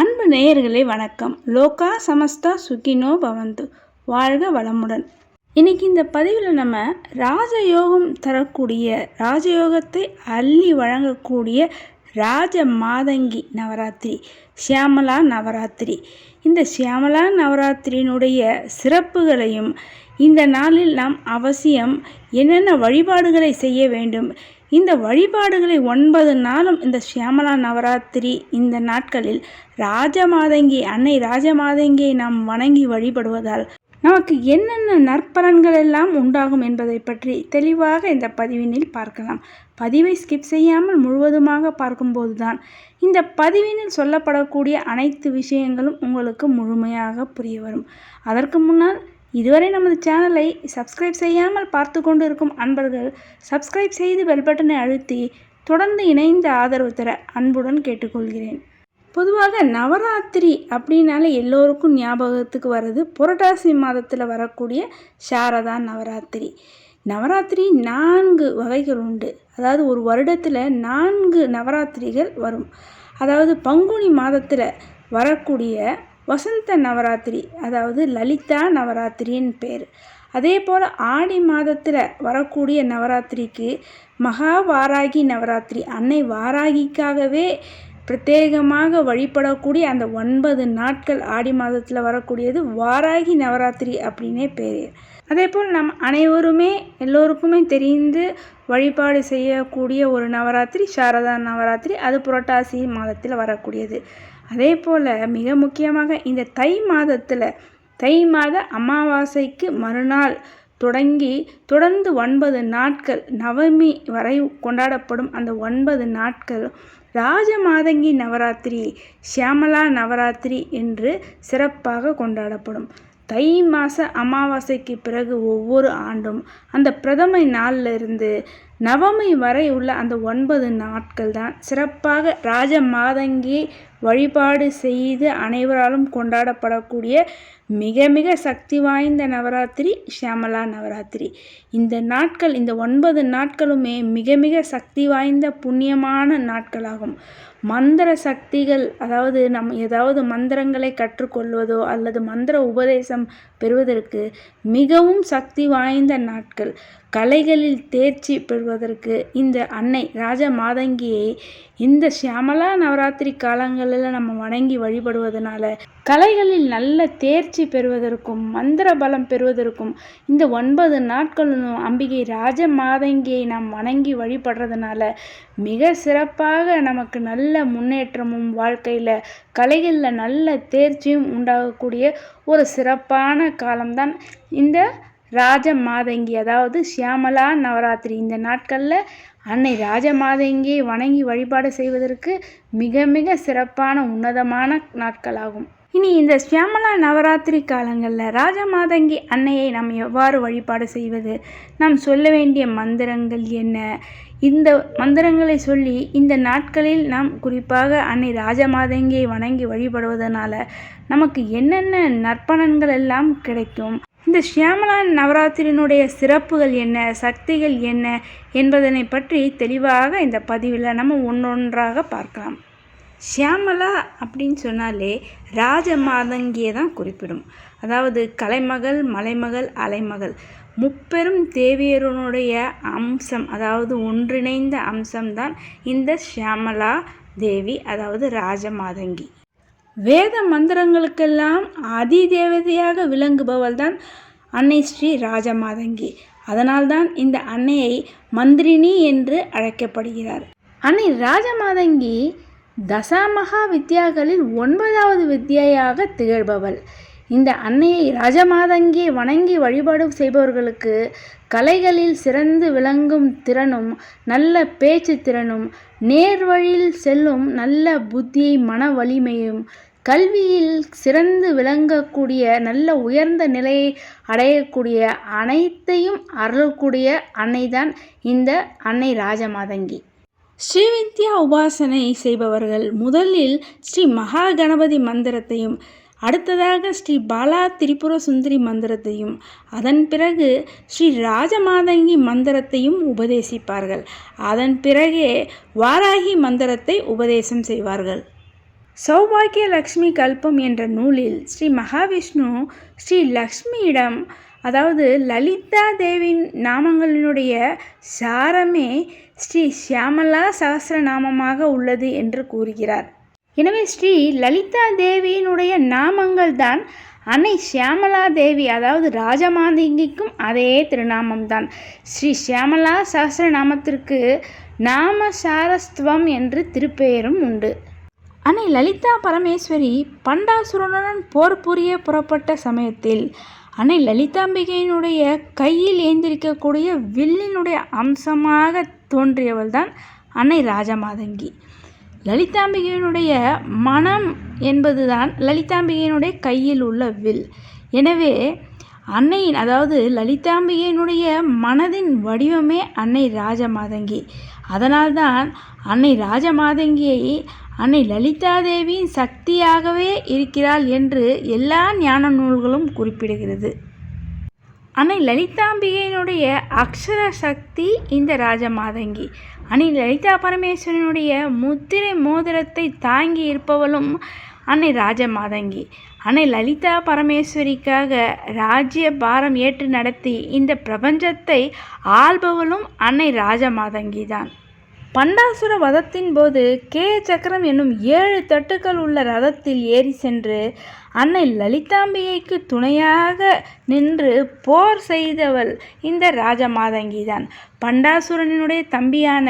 அன்பு நேயர்களே வணக்கம். லோகா சமஸ்தா சுகினோ பவந்து. வாழ்க வளமுடன். இன்னைக்கு இந்த பதிவில் நம்ம ராஜயோகம் தரக்கூடிய ராஜயோகத்தை அள்ளி வழங்கக்கூடிய ராஜ மாதங்கி நவராத்திரி சியாமலா நவராத்திரி. இந்த சியாமலா நவராத்திரியினுடைய சிறப்புகளையும் இந்த நாளில் நாம் அவசியம் என்னென்ன வழிபாடுகளை செய்ய வேண்டும் இந்த வழிபாடுகளை ஒன்பது நாளும் இந்த சியாமலா நவராத்திரி இந்த நாட்களில் ராஜமாதங்கி அன்னை ராஜமாதங்கியை நாம் வணங்கி வழிபடுவதால் நமக்கு என்னென்ன நற்பலன்கள் எல்லாம் உண்டாகும் என்பதை பற்றி தெளிவாக இந்த பதிவினில் பார்க்கலாம். பதிவை ஸ்கிப் செய்யாமல் முழுவதுமாக பார்க்கும்போது தான் இந்த பதிவினில் சொல்லப்படக்கூடிய அனைத்து விஷயங்களும் உங்களுக்கு முழுமையாக புரிய வரும். அதற்கு முன்னால் இதுவரை நமது சேனலை சப்ஸ்கிரைப் செய்யாமல் பார்த்து கொண்டு இருக்கும் அன்பர்கள் சப்ஸ்கிரைப் செய்து பெல் பட்டனை அழுத்தி தொடர்ந்து இணைந்த ஆதரவு தர அன்புடன் கேட்டுக்கொள்கிறேன். பொதுவாக நவராத்திரி அப்படின்னாலே எல்லோருக்கும் ஞாபகத்துக்கு வர்றது புரட்டாசி மாதத்தில் வரக்கூடிய சாரதா நவராத்திரி. நவராத்திரி நான்கு வகைகள் உண்டு. அதாவது ஒரு வருடத்தில் நான்கு நவராத்திரிகள் வரும். அதாவது பங்குனி மாதத்தில் வரக்கூடிய வசந்த நவராத்திரி அதாவது லலிதா நவராத்திரின்னு பேர். அதே போல் ஆடி மாதத்தில் வரக்கூடிய நவராத்திரிக்கு மகா வாராகி நவராத்திரி. அன்னை வாராகிக்காகவே பிரத்யேகமாக வழிபடக்கூடிய அந்த ஒன்பது நாட்கள் ஆடி மாதத்தில் வரக்கூடியது வாராகி நவராத்திரி அப்படின்னே பேர். அதே போல் நம் அனைவருமே எல்லோருக்குமே தெரிந்து வழிபாடு செய்யக்கூடிய ஒரு நவராத்திரி சாரதா நவராத்திரி. அது புரட்டாசி மாதத்தில் வரக்கூடியது. அதே போல் மிக முக்கியமாக இந்த தை மாதத்தில் தை மாத அமாவாசைக்கு மறுநாள் தொடங்கி தொடர்ந்து ஒன்பது நாட்கள் நவமி வரை கொண்டாடப்படும் அந்த ஒன்பது நாட்கள் ராஜமாதங்கி நவராத்திரி சியாமலா நவராத்திரி என்று சிறப்பாக கொண்டாடப்படும். தை மாத அமாவாசைக்கு பிறகு ஒவ்வொரு ஆண்டும் அந்த பிரதமை நாளில் இருந்து நவமி வரை உள்ள அந்த ஒன்பது நாட்கள் தான் சிறப்பாக ராஜ மாதங்கி வழிபாடு செய்து அனைவராலும் கொண்டாடப்படக்கூடிய மிக மிக சக்தி வாய்ந்த நவராத்திரி ஷியாமலா நவராத்திரி. இந்த நாட்கள் இந்த ஒன்பது நாட்களுமே மிக மிக சக்தி வாய்ந்த புண்ணியமான நாட்களாகும். மந்திர சக்திகள் அதாவது நம் ஏதாவது மந்திரங்களை கற்றுக்கொள்வதோ அல்லது மந்திர உபதேசம் பெறுவதற்கு மிகவும் சக்தி வாய்ந்த நாட்கள். கலைகளில் தேர்ச்சி பெறுவதற்கு இந்த அன்னை ராஜ மாதங்கியை இந்த சியாமலா நவராத்திரி காலங்களில் நம்ம வணங்கி வழிபடுவதனால கலைகளில் நல்ல தேர்ச்சி பெறுவதற்கும் மந்திர பலம் பெறுவதற்கும் இந்த ஒன்பது நாட்களும் அம்பிகை ராஜ மாதங்கியை நாம் வணங்கி வழிபடுறதுனால மிக சிறப்பாக நமக்கு நல்ல முன்னேற்றமும் வாழ்க்கையில் கலைகளில் நல்ல தேர்ச்சியும் உண்டாகக்கூடிய ஒரு சிறப்பான காலம்தான் இந்த ராஜ மாதங்கி அதாவது சியாமலா நவராத்திரி. இந்த நாட்களில் அன்னை ராஜ மாதங்கியை வணங்கி வழிபாடு செய்வதற்கு மிக மிக சிறப்பான உன்னதமான நாட்களாகும். இனி இந்த சியாமலா நவராத்திரி காலங்களில் ராஜமாதங்கி அன்னையை நாம் எவ்வாறு வழிபாடு செய்வது? நாம் சொல்ல வேண்டிய மந்திரங்கள் என்ன? இந்த மந்திரங்களை சொல்லி இந்த நாட்களில் நாம் குறிப்பாக அன்னை ராஜமாதங்கியை வணங்கி வழிபடுவதனால நமக்கு என்னென்ன நற்பலன்கள் எல்லாம் கிடைக்கும்? இந்த ஷியாமலா நவராத்திரியினுடைய சிறப்புகள் என்ன? சக்திகள் என்ன? என்பதனை பற்றி தெளிவாக இந்த பதிவில் நம்ம ஒன்றொன்றாக பார்க்கலாம். ஷியாமலா அப்படின்னு சொன்னாலே ராஜ மாதங்கியை தான் குறிப்பிடும். அதாவது கலைமகள் மலைமகள் அலைமகள். முப்பெரும் தேவியருனுடைய அம்சம் அதாவது ஒன்றிணைந்த அம்சம்தான் இந்த ஷியாமலா தேவி அதாவது ராஜமாதங்கி. வேத மந்திரங்களுக்கெல்லாம் அதி தேவதையாக விளங்குபவள் தான் அன்னை ஸ்ரீ ராஜமாதங்கி. அதனால்தான் இந்த அன்னையை மந்திரினி என்று அழைக்கப்படுகிறார். அன்னை ராஜமாதங்கி தசாமகா வித்யாக்களில் ஒன்பதாவது வித்யாயாக திகழ்பவள். இந்த அன்னையை ராஜமாதங்கியை வணங்கி வழிபாடு செய்பவர்களுக்கு கலைகளில் சிறந்து விளங்கும் திறனும் நல்ல பேச்சு திறனும் நேர்வழியில் செல்லும் நல்ல புத்தியை மன வலிமையும் கல்வியில் சிறந்து விளங்கக்கூடிய நல்ல உயர்ந்த நிலையை அடையக்கூடிய அனைத்தையும் அருளக்கூடிய அன்னைதான் இந்த அன்னை ராஜமாதங்கி. ஸ்ரீவித்யா உபாசனை செய்பவர்கள் முதலில் ஸ்ரீ மகா கணபதி மந்திரத்தையும் அடுத்ததாக ஸ்ரீ பாலா திரிபுர சுந்தரி மந்திரத்தையும் அதன் பிறகு ஸ்ரீ ராஜமாதங்கி மந்திரத்தையும் உபதேசிப்பார்கள். அதன் பிறகே வாராகி மந்திரத்தை உபதேசம் செய்வார்கள். சௌபாகிய லக்ஷ்மி கல்பம் என்ற நூலில் ஸ்ரீ மகாவிஷ்ணு ஸ்ரீ லக்ஷ்மியிடம் அதாவது லலிதா தேவியின் நாமங்களினுடைய சாரமே ஸ்ரீ சியாமலா சகசிரநாமமாக உள்ளது என்று கூறுகிறார். எனவே ஸ்ரீ லலிதா தேவியினுடைய நாமங்கள் தான் அன்னை சியாமலா தேவி அதாவது ராஜமாதங்கிக்கும் அதே திருநாமம்தான். ஸ்ரீ சியாமலா சகசிரநாமத்திற்கு நாம சாரஸ்துவம் என்று திருப்பெயரும் உண்டு. அன்னை லலிதா பரமேஸ்வரி பண்டாசுரனுடன் போர் புரிய புறப்பட்ட சமயத்தில் அன்னை லலிதாம்பிகையினுடைய கையில் ஏந்திருக்கக்கூடிய வில்லினுடைய அம்சமாக தோன்றியவள் தான் அன்னை ராஜமாதங்கி. லலிதாம்பிகையினுடைய மனம் என்பதுதான் லலிதாம்பிகையினுடைய கையில் உள்ள வில். எனவே அன்னையின் அதாவது லலிதாம்பிகையினுடைய மனதின் வடிவமே அன்னை ராஜமாதங்கி. அதனால்தான் அன்னை ராஜமாதங்கியை அன்னை லலிதாதேவியின் சக்தியாகவே இருக்கிறாள் என்று எல்லா ஞான நூல்களும் குறிப்பிடுகிறது. அன்னை லலிதாம்பிகையினுடைய அக்ஷர சக்தி இந்த ராஜமாதங்கி. அன்னை லலிதா பரமேஸ்வரனுடைய முத்திரை மோதிரத்தை தாங்கி இருப்பவளும் அன்னை ராஜமாதங்கி. அன்னை லலிதா பரமேஸ்வரிக்காக ராஜ்ய பாரம் ஏற்று நடத்தி இந்த பிரபஞ்சத்தை ஆள்பவளும் அன்னை ராஜமாதங்கி தான் பண்டாசுர வதத்தின் போது கே. சக்கரம் என்னும் ஏழு தட்டுக்கள் உள்ள ரதத்தில் ஏறி சென்று அன்னை லலிதாம்பிகைக்கு துணையாக நின்று போர் செய்தவள் இந்த ராஜமாதங்கிதான். பண்டாசுரனுடைய தம்பியான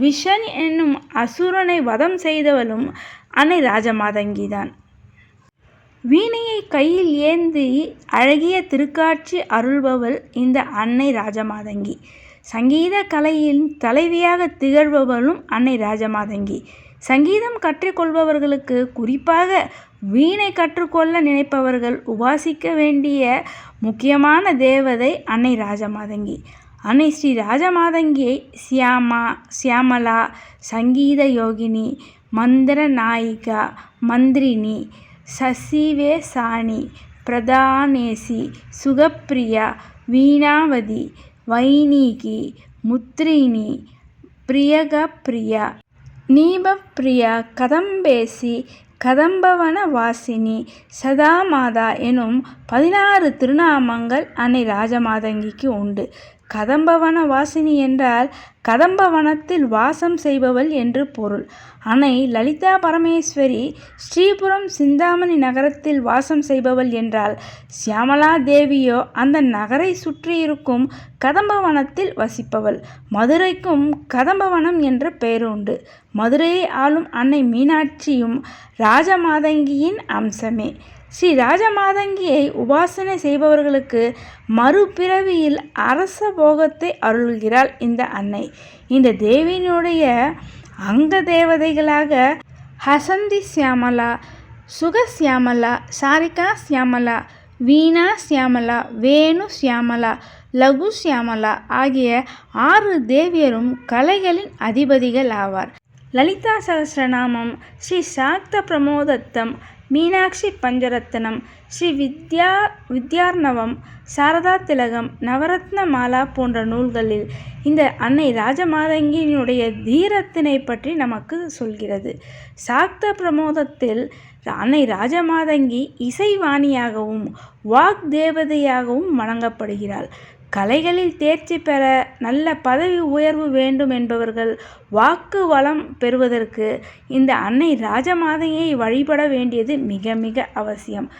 விஷன் என்னும் அசுரனை வதம் செய்தவளும் அன்னை ராஜமாதங்கிதான். வீணையை கையில் ஏந்தி அழகிய திருக்காட்சி அருள்பவள் இந்த அன்னை ராஜமாதங்கி. சங்கீத கலையின் தலைவியாக திகழ்பவளும் அன்னை ராஜமாதங்கி. சங்கீதம் கற்றுக்கொள்பவர்களுக்கு குறிப்பாக வீணை கற்றுக்கொள்ள நினைப்பவர்கள் உபாசிக்க வேண்டிய முக்கியமான தேவதை அன்னை ராஜமாதங்கி. அன்னை ஸ்ரீ ராஜமாதங்கியை சியாமா சியாமலா சங்கீத யோகினி மந்திர நாயிகா மந்திரினி சசிவே சாணி பிரதானேசி சுகப்பிரியா வீணாவதி வைனீகி முத்ரினி பிரியகப்பிரியா நீபப்பிரியா கதம்பேசி கதம்பவன வாசினி சதாமாதா எனும் பதினாறு திருநாமங்கள் அன்னை ராஜமாதங்கிக்கு உண்டு. கதம்பவன வாசினி என்றால் கதம்பவனத்தில் வாசம் செய்பவள் என்று பொருள். அன்னை லலிதா பரமேஸ்வரி ஸ்ரீபுரம் சிந்தாமணி நகரத்தில் வாசம் செய்பவள் என்றால் சியாமலா தேவியோ அந்த நகரை சுற்றியிருக்கும் கதம்பவனத்தில் வசிப்பவள். மதுரைக்கும் கதம்பவனம் என்ற பெயருண்டு. மதுரையை ஆளும் அன்னை மீனாட்சியும் ராஜமாதங்கியின் அம்சமே. ஸ்ரீ ராஜமாதங்கியை உபாசனை செய்பவர்களுக்கு மறுபிறவியில் அரச போகத்தை அருள்கிறாள் இந்த அன்னை. இந்த தேவியினுடைய அங்க தேவதைகளாக ஹசந்தி சியாமலா சுக சியாமலா சாரிகா சியாமலா வீணா சியாமலா வேணு சியாமலா லகு சியாமலா ஆகிய ஆறு தேவியரும் கலைகளின் அதிபதிகள் ஆவார். லலிதா சகசிரநாமம் ஸ்ரீ சாக்த பிரமோதத்தம் மீனாட்சி பஞ்சரத்னம் ஸ்ரீ வித்யா வித்யார்ணவம் சாரதா திலகம் நவரத்ன மாலா போன்ற நூல்களில் இந்த அன்னை ராஜமாதங்கியினுடைய தீரத்தினை பற்றி நமக்கு சொல்கிறது. சாக்த பிரமோதத்தில் அன்னை ராஜமாதங்கி இசைவாணியாகவும் வாக் தேவதையாகவும் வணங்கப்படுகிறாள். கலைகளில் தேர்ச்சி பெற நல்ல பதவி உயர்வு வேண்டும் என்பவர்கள் வாக்கு வளம் பெறுவதற்கு இந்த அன்னை ராஜமாதையை வழிபட வேண்டியது மிக மிக அவசியம்.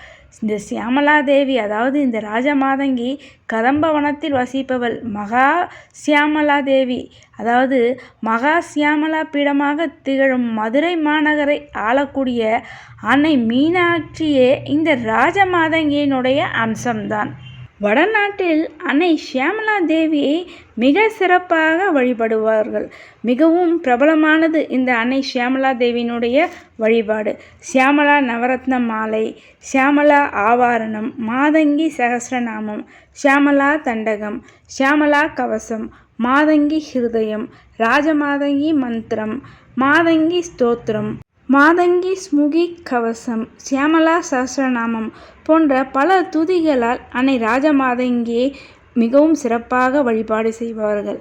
இந்த சியாமலாதேவி அதாவது இந்த ராஜமாதங்கி கதம்பவனத்தில் வசிப்பவள் மகா சியாமலாதேவி அதாவது மகா சியாமலா பீடமாக திகழும் மதுரை மாநகரை ஆளக்கூடிய அன்னை மீனாட்சியே இந்த ராஜமாதங்கியினுடைய அம்சம்தான். வடநாட்டில் அன்னை ஷியாமலா தேவியை மிக சிறப்பாக வழிபடுவார்கள். மிகவும் பிரபலமானது இந்த அன்னை ஷியாமலா தேவியினுடைய வழிபாடு. சியாமலா நவரத்ன மாலை சியாமலா ஆவாரணம் மாதங்கி சகசிரநாமம் ஷியாமலா தண்டகம் ஷியாமலா கவசம் மாதங்கி ஹிருதயம் ராஜமாதங்கி மந்திரம் மாதங்கி ஸ்தோத்திரம். மாதங்கி ஸ்முகி கவசம் சியாமலா சஹஸ்ரநாமம் போன்ற பல துதிகளால் அன்னை ராஜமாதங்கியை மிகவும் சிறப்பாக வழிபாடு செய்வார்கள்.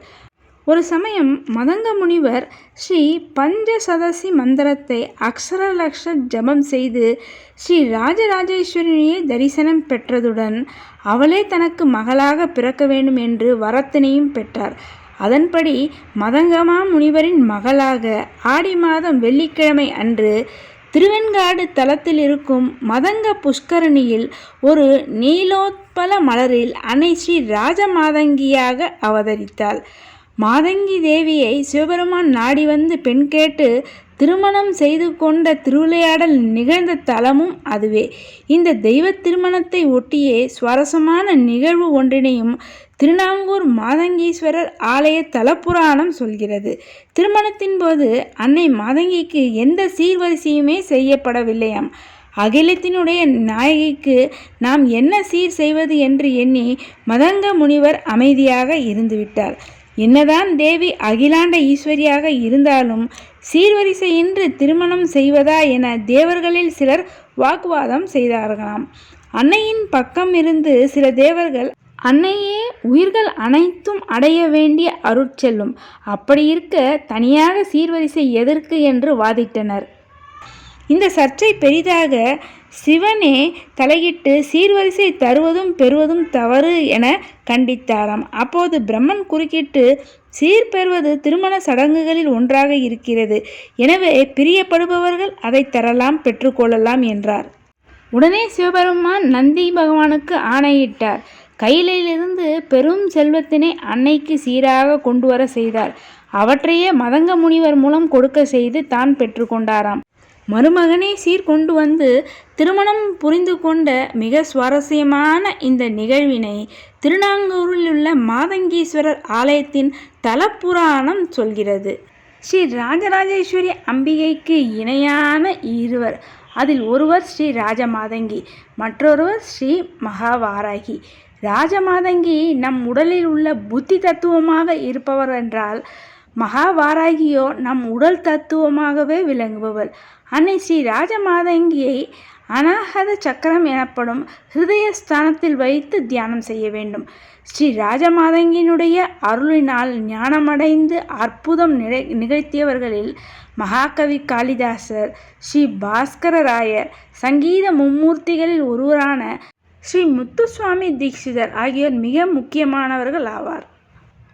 ஒரு சமயம் மதங்க முனிவர் ஸ்ரீ பஞ்சசதசி மந்திரத்தை அக்ஷரலக்ஷ ஜபம் செய்து ஸ்ரீ ராஜராஜேஸ்வரியை தரிசனம் பெற்றதுடன் அவளே தனக்கு மகளாக பிறக்க வேண்டும் என்று வரத்தினையும் பெற்றார். அதன்படி மதங்கமா முனிவரின் மகளாக ஆடி மாதம் வெள்ளிக்கிழமை அன்று திருவெண்காடு தலத்தில் இருக்கும் மதங்க புஷ்கரணியில் ஒரு நீலோத்பல மலரில் அன்னை ஸ்ரீ ராஜமாதங்கியாக அவதரித்தாள். மாதங்கி தேவியை சிவபெருமான் நாடி வந்து பெண் கேட்டு திருமணம் செய்து கொண்ட திருவிளையாடல் நிகழ்ந்த தலமும் அதுவே. இந்த தெய்வ திருமணத்தை ஒட்டியே சுவாரஸ்யமான நிகழ்வு ஒன்றினையும் திருநாங்கூர் மாதங்கீஸ்வரர் ஆலய தலப்புராணம் சொல்கிறது. திருமணத்தின் போது அன்னை மாதங்கிக்கு எந்த சீர்வரிசையுமே செய்யப்படவில்லையாம். அகிலத்தினுடைய நாயகிக்கு நாம் என்ன சீர் செய்வது என்று எண்ணி மதங்க முனிவர் அமைதியாக இருந்துவிட்டார். என்னதான் தேவி அகிலாண்ட ஈஸ்வரியாக இருந்தாலும் சீர்வரிசையின்றி திருமணம் செய்வதா என தேவர்களில் சிலர் வாக்குவாதம் செய்தார்களாம். அன்னையின் பக்கம் இருந்து சில தேவர்கள் அன்னையே உயிர்கள் அனைத்தும் அடைய வேண்டிய அருட்செல்லும் அப்படி இருக்க தனியாக சீர்வரிசை எதற்கு என்று வாதிட்டனர். இந்த சர்ச்சை பெரிதாக சிவனே தலையிட்டு சீர்வரிசை தருவதும் பெறுவதும் தவறு என கண்டித்தாராம். அப்போது பிரம்மன் குறுக்கிட்டு சீர் பெறுவது திருமண சடங்குகளில் ஒன்றாக இருக்கிறது. எனவே பிரியப்படுபவர்கள் அதை தரலாம் பெற்றுக்கொள்ளலாம் என்றார். உடனே சிவபெருமான் நந்தி பகவானுக்கு ஆணையிட்டார். கையிலிருந்து பெரும் செல்வத்தினை அன்னைக்கு சீராக கொண்டு வர செய்தார். அவற்றையே மதங்க முனிவர் மூலம் கொடுக்க செய்து தான் பெற்றுக்கொண்டாராம் மருமகனை சீர் கொண்டு வந்து திருமணம் புரிந்து கொண்ட மிக சுவாரஸ்யமான இந்த நிகழ்வினை திருநாங்கூரில் உள்ள மாதங்கீஸ்வரர் ஆலயத்தின் தலப்புராணம் சொல்கிறது. ஸ்ரீ ராஜராஜேஸ்வரி அம்பிகைக்கு இணையான இருவர். அதில் ஒருவர் ஸ்ரீ ராஜமாதங்கி மற்றொருவர் ஸ்ரீ மகாவாராகி. ராஜமாதங்கி நம் உடலில் உள்ள புத்தி தத்துவமாக இருப்பவர் என்றால் மகாவாராகியோ நம் உடல் தத்துவமாகவே விளங்குபவர். அன்னை ஸ்ரீ ராஜமாதங்கியை அனாகத சக்கரம் எனப்படும் ஹிருதயஸ்தானத்தில் வைத்து தியானம் செய்ய வேண்டும். ஸ்ரீ ராஜமாதங்கியினுடைய அருளினால் ஞானமடைந்து அற்புதம் நிறை நிகழ்த்தியவர்களில் மகாகவி காளிதாசர் ஸ்ரீ பாஸ்கரராயர் சங்கீத மும்மூர்த்திகளில் ஒருவரான ஸ்ரீ முத்துசுவாமி தீக்ஷிதர் ஆகியோர் மிக முக்கியமானவர்கள் ஆவார்.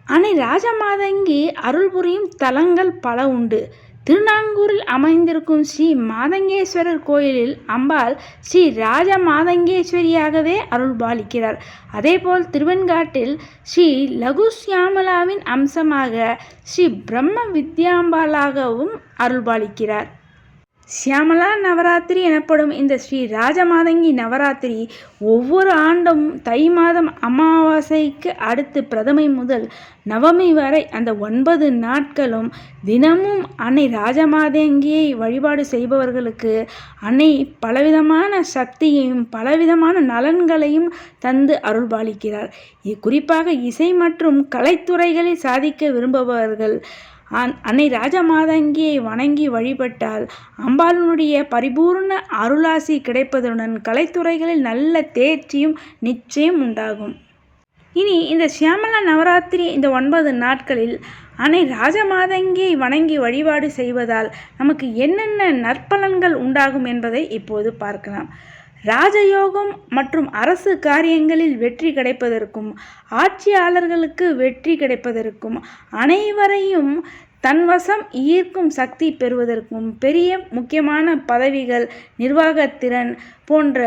அன்னை ராஜமாதங்கி அருள் புரியும் தலங்கள் பல உண்டு. திருநாங்கூரில் அமைந்திருக்கும் ஸ்ரீ மாதங்கேஸ்வரர் கோயிலில் அம்பாள் ஸ்ரீ ராஜ மாதங்கேஸ்வரியாகவே அருள் பாலிக்கிறார். அதேபோல் திருவெண்காட்டில் ஸ்ரீ லகுசியாமலாவின் அம்சமாக ஸ்ரீ பிரம்ம வித்யாம்பாலாகவும் அருள்பாலிக்கிறார் சியாமலா நவராத்திரி எனப்படும் இந்த ஸ்ரீ ராஜமாதங்கி நவராத்திரி ஒவ்வொரு ஆண்டும் தை மாதம் அமாவாசைக்கு அடுத்து பிரதமை முதல் நவமி வரை அந்த ஒன்பது நாட்களும் தினமும் அன்னை ராஜமாதங்கியை வழிபாடு செய்பவர்களுக்கு அன்னை பலவிதமான சக்தியையும் பலவிதமான நலன்களையும் தந்து அருள்பாலிக்கிறார். குறிப்பாக இசை மற்றும் கலைத்துறைகளில் சாதிக்க விரும்புபவர்கள் அன்னை ராஜமாதங்கியை வணங்கி வழிபட்டால் அம்பாளனுடைய பரிபூர்ண அருளாசி கிடைப்பதுடன் கலைத்துறைகளில் நல்ல தேர்ச்சியும் நிச்சயம் உண்டாகும். இனி இந்த சியாமலா நவராத்திரி இந்த ஒன்பது நாட்களில் அன்னை ராஜமாதங்கியை வணங்கி வழிபாடு செய்வதால் நமக்கு என்னென்ன நற்பலன்கள் உண்டாகும் என்பதை இப்போது பார்க்கலாம். ராஜயோகம் மற்றும் அரசு காரியங்களில் வெற்றி கிடைப்பதற்கும் ஆட்சியாளர்களுக்கு வெற்றி கிடைப்பதற்கும் அனைவரையும் தன்வசம் ஈர்க்கும் சக்தி பெறுவதற்கும் பெரிய முக்கியமான பதவிகள் நிர்வாகத்திறன் போன்ற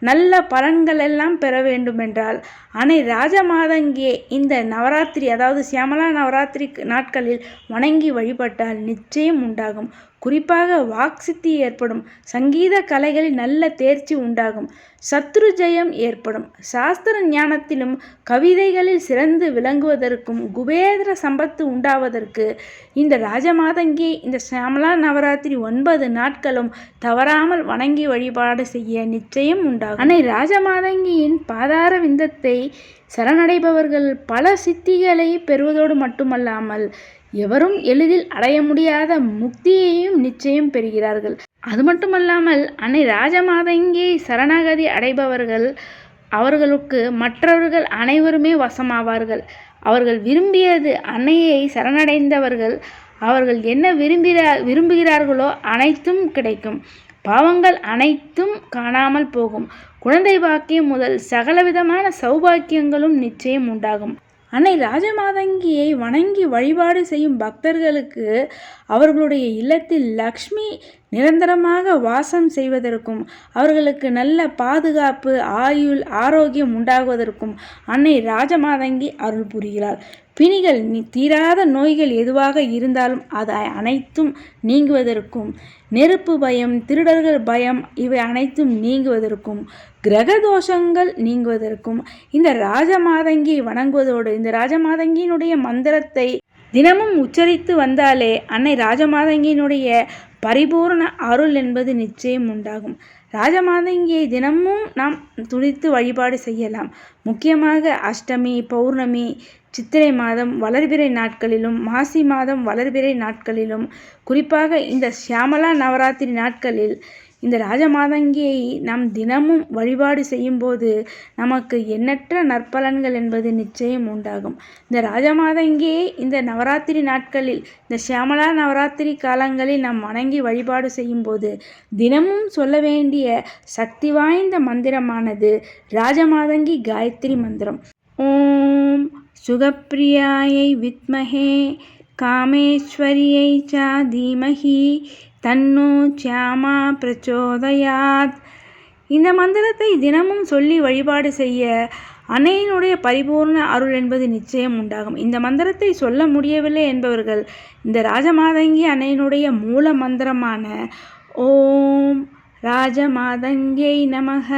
நல்ல பலன்கள் எல்லாம் பெற வேண்டுமென்றால் அனை ராஜமாதங்கியே இந்த நவராத்திரி அதாவது சியாமலா நவராத்திரி நாட்களில் வணங்கி வழிபட்டால் நிச்சயம் உண்டாகும். குறிப்பாக வாக்சித்தி ஏற்படும். சங்கீத கலைகளில் நல்ல தேர்ச்சி உண்டாகும். சத்ரு ஜெயம் ஏற்படும். சாஸ்திர ஞானத்திலும் கவிதைகளில் சிறந்து விளங்குவதற்கும் குபேந்திர சம்பத்து உண்டாவதற்கு இந்த ராஜமாதங்கி இந்த சாமலா நவராத்திரி ஒன்பது நாட்களும் தவறாமல் வணங்கி வழிபாடு செய்ய நிச்சயம் உண்டாகும். அன்னை ராஜமாதங்கியின் பாதார விந்தத்தை சரணடைபவர்கள் பல சித்திகளை பெறுவதோடு மட்டுமல்லாமல் எவரும் எளிதில் அடைய முடியாத முக்தியையும் நிச்சயம் பெறுகிறார்கள். அது மட்டுமல்லாமல் அன்னை ராஜமாதங்கியை சரணாகதி அடைபவர்கள் அவர்களுக்கு மற்றவர்கள் அனைவருமே வசமாவார்கள். அவர்கள் விரும்பியது அன்னையை சரணடைந்தவர்கள் அவர்கள் என்ன விரும்புகிறா விரும்புகிறார்களோ அனைத்தும் கிடைக்கும். பாவங்கள் அனைத்தும் காணாமல் போகும். குழந்தை பாக்கியம் முதல் சகலவிதமான சௌபாக்கியங்களும் நிச்சயம் உண்டாகும். அன்னை ராஜமாதங்கியை வணங்கி வழிபாடு செய்யும் பக்தர்களுக்கு அவர்களுடைய இல்லத்தில் லக்ஷ்மி நிரந்தரமாக வாசம் செய்வதற்கும் அவர்களுக்கு நல்ல பாதுகாப்பு ஆயுள் ஆரோக்கியம் உண்டாகுவதற்கும் அன்னை ராஜமாதங்கி அருள் புரிகிறார் பிணிகள் தீராத நோய்கள் எதுவாக இருந்தாலும் அது அனைத்தும் நீங்குவதற்கும் நெருப்பு பயம் திருடர்கள் பயம் இவை அனைத்தும் நீங்குவதற்கும். கிரக தோஷங்கள் நீங்குவதற்கும் இந்த ராஜமாதங்கி வணங்குவதோடு இந்த ராஜமாதங்கியினுடைய மந்திரத்தை தினமும் உச்சரித்து வந்தாலே அன்னை ராஜமாதங்கியினுடைய பரிபூர்ண அருள் என்பது நிச்சயம் உண்டாகும். ராஜமாதங்கியை தினமும் நாம் துடித்து வழிபாடு செய்யலாம். முக்கியமாக அஷ்டமி பௌர்ணமி சித்திரை மாதம் வளர்பிறை நாட்களிலும் மாசி மாதம் வளர்பிறை நாட்களிலும் குறிப்பாக இந்த சியாமலா நவராத்திரி நாட்களில் இந்த ராஜமாதங்கியை நாம் தினமும் வழிபாடு செய்யும்போது நமக்கு எண்ணற்ற நற்பலன்கள் என்பது நிச்சயம் உண்டாகும். இந்த ராஜமாதங்கியை இந்த நவராத்திரி நாட்களில் இந்த சியாமலா நவராத்திரி காலங்களில் நாம் வணங்கி வழிபாடு செய்யும்போது தினமும் சொல்ல வேண்டிய சக்தி வாய்ந்த மந்திரமானது ராஜமாதங்கி காயத்ரி மந்திரம். ஓம் சுகப்பிரியாயை வித்மகே காமேஸ்வரியை சா தீமகி தன்னு சியாமா பிரச்சோதயாத். இந்த மந்திரத்தை தினமும் சொல்லி வழிபாடு செய்ய அன்னையினுடைய பரிபூர்ண அருள் என்பது நிச்சயம் உண்டாகும். இந்த மந்திரத்தை சொல்ல முடியவில்லை என்பவர்கள் இந்த ராஜமாதங்கி அன்னையினுடைய மூல மந்திரமான ஓம் ராஜமாதங்கை நமக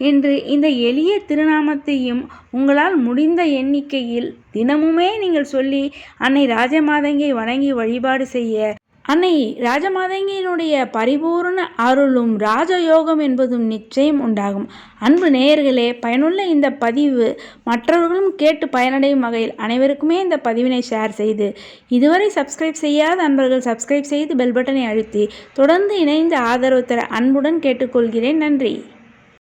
என்று இந்த எளிய திருநாமத்தையும் உங்களால் முடிந்த எண்ணிக்கையில் தினமுமே நீங்கள் சொல்லி அன்னை ராஜமாதங்கை வணங்கி வழிபாடு செய்ய அன்னை ராஜமாதங்கியினுடைய பரிபூர்ண அருளும் ராஜயோகம் என்பதும் நிச்சயம் உண்டாகும். அன்பு நேயர்களே பயனுள்ள இந்த பதிவு மற்றவர்களும் கேட்டு பயனடையும் வகையில் அனைவருக்குமே இந்த பதிவினை ஷேர் செய்து இதுவரை சப்ஸ்கிரைப் செய்யாத அன்பர்கள் சப்ஸ்கிரைப் செய்து பெல் பட்டனை அழுத்தி தொடர்ந்து இணைந்து ஆதரவு தர அன்புடன் கேட்டுக்கொள்கிறேன். நன்றி.